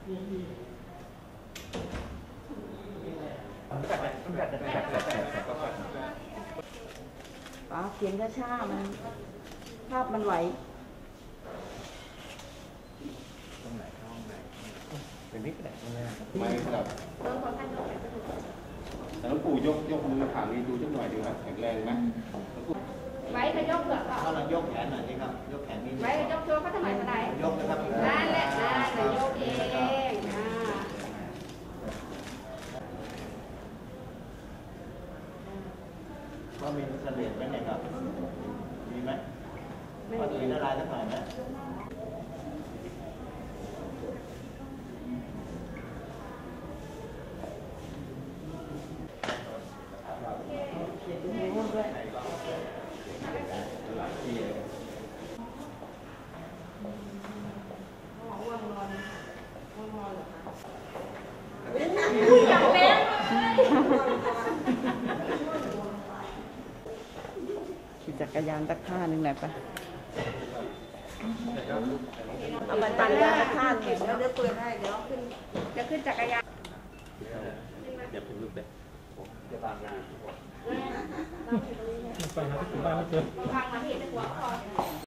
ป๋าเขียนช้ามัน ภาพมันไหวไปนิดไปหน่อยตรงไหนม่ครับแต่หลวงปู่ยกยกมือขางนี้ดูสักหน่อยดีครับแข็งแรงไหมไว้ก็ยกเกือกก่อนกำลังยกแขนหน่อยสิครับ ยกแขนนิดนึง ไว้ก็ยกตัวก็ทำไมก็ได้ ยกนะครับ นั่นแหละนั่นแหละยกเองอ่า ว่ามีเสลดไหมเนี่ยครับ มีไหมไม่ว่ามีละลายสักหน่อยไหมเขียนตรงนู้นด้วย ขี่ จักรยานตะข้าหนึ่งหน่อยปะเอาบันตันยานตะข้าหนึ่งแล้วเดี๋ยวเปิดให้เดี๋ยวขึ้นจะขึ้นจักรยานเดี๋ยวผมรูปแบบผมจะบางหน้าฟังมาเห็นหัวคอ